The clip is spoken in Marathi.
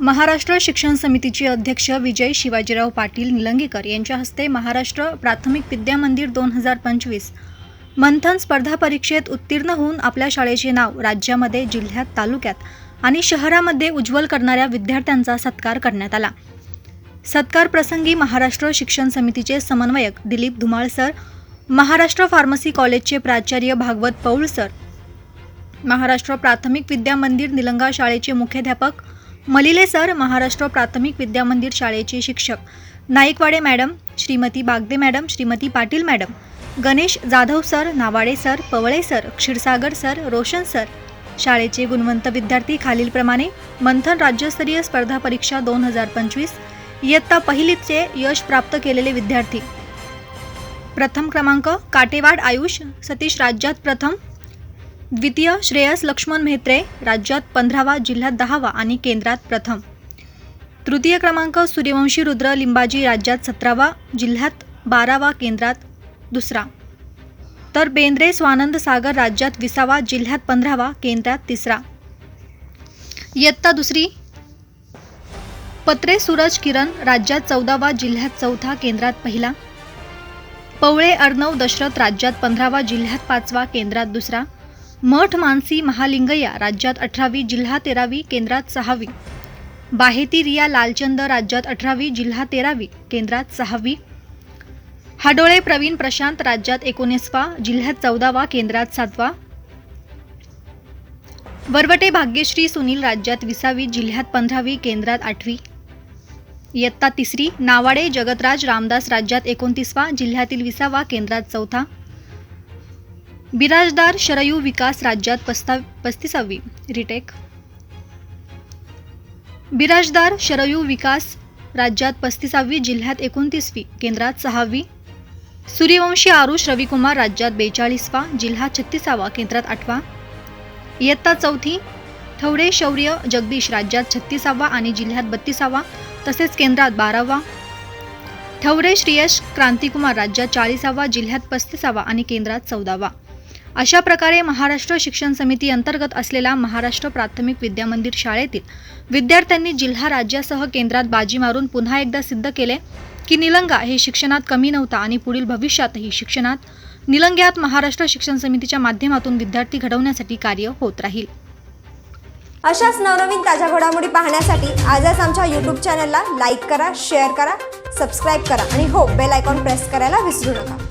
महाराष्ट्र शिक्षण समितीचे अध्यक्ष विजय शिवाजीराव पाटील निलंगेकर यांच्या हस्ते महाराष्ट्र प्राथमिक विद्या मंदिर दोन हजार पंचवीस मंथन स्पर्धा परीक्षेत उत्तीर्ण होऊन आपल्या शाळेचे नाव राज्यामध्ये जिल्ह्यात तालुक्यात आणि शहरामध्ये उज्ज्वल करणाऱ्या विद्यार्थ्यांचा सत्कार करण्यात आला. सत्कार प्रसंगी महाराष्ट्र शिक्षण समितीचे समन्वयक दिलीप धुमाळ सर महाराष्ट्र फार्मसी कॉलेजचे प्राचार्य भागवत पौळ सर महाराष्ट्र प्राथमिक विद्या मंदिर निलंगा शाळेचे मुख्याध्यापक मलिले सर महाराष्ट्र प्राथमिक विद्या मंदिर शाळेचे शिक्षक. Naikwade madam Shrimati Bagde madam Shrimati Patil madam. Ganesh Jadhav sir Navade sir Pawale sir Kshirsagar sir Roshan sir. शाळेचे गुणवंत विद्यार्थी खालीलप्रमाणे मंथन राज्यस्तरीय स्पर्धा परीक्षा दोन हजार पंचवीस. इयत्ता पहिलीचे यश प्राप्त केलेले विद्यार्थी. प्रथम क्रमांक काटेवाड आयुष सतीश राज्यात प्रथम. द्वितीय श्रेयस लक्ष्मण म्हेत्रे राज्यात पंधरावा जिल्ह्यात दहावा आणि केंद्रात प्रथम. तृतीय क्रमांक सूर्यवंशी रुद्र लिंबाजी राज्यात सतरावा जिल्ह्यात बारावा केंद्रात दुसरा. तर बेंद्रे स्वानंद सागर राज्यात विसावा जिल्ह्यात पंधरावा केंद्रात तिसरा. इयत्ता दुसरी. पत्रे सूरज किरण राज्यात चौदावा जिल्ह्यात चौथा केंद्रात पहिला. पवळे अर्णव दशरथ राज्यात पंधरावा जिल्ह्यात पाचवा केंद्रात दुसरा. मठ मानसी महालिंगय्या राज्यात अठरावी जिल्हा तेरावी केंद्रात सहावी. बाहेती रिया लालचंद राज्यात अठरावी जिल्हा तेरावी केंद्रात सहावी. हाडोळे प्रवीण प्रशांत राज्यात एकोणीसवा जिल्ह्यात चौदावा केंद्रात सातवा. वरवटे भाग्यश्री सुनील राज्यात विसावी जिल्ह्यात पंधरावी केंद्रात आठवी. इयत्ता तिसरी नावाडे जगतराज रामदास राज्यात एकोणतीसवा जिल्ह्यातील विसावा केंद्रात चौथा. बिराजदार शरयू विकास राज्यात पस्ता पस्तीसावी. रिटेक. बिराजदार शरयू विकास राज्यात पस्तीसावी जिल्ह्यात एकोणतीसवी केंद्रात सहावी. सूर्यवंशी आरुष रविकुमार राज्यात बेचाळीसवा जिल्हा छत्तीसावा केंद्रात आठवा. इयत्ता चौथी ठवडे शौर्य जगदीश राज्यात छत्तीसावा आणि जिल्ह्यात बत्तीसावा तसेच केंद्रात बारावा. थवडे श्रेयश क्रांतिकुमार राज्यात चाळीसावा जिल्ह्यात पस्तीसावा आणि केंद्रात चौदावा. अशा प्रकारे महाराष्ट्र शिक्षण समिती अंतर्गत असलेल्या महाराष्ट्र प्राथमिक विद्या मंदिर शाळेतील विद्यार्थ्यांनी जिल्हा राज्यासह केंद्रात बाजी मारून पुन्हा एकदा सिद्ध केले की निलंगा हे शिक्षणात कमी नव्हता आणि पुढील भविष्यातही शिक्षणात निलंग्यात महाराष्ट्र शिक्षण समितीच्या माध्यमातून विद्यार्थी घडवण्यासाठी कार्य होत राहील. अशाच नवनवीन ताज्या घडामोडी पाहण्यासाठी आजच आमच्या यूट्यूब चॅनलला लाईक करा शेअर करा सबस्क्राईब करा आणि हो बेल आयकॉन प्रेस करायला विसरू नका.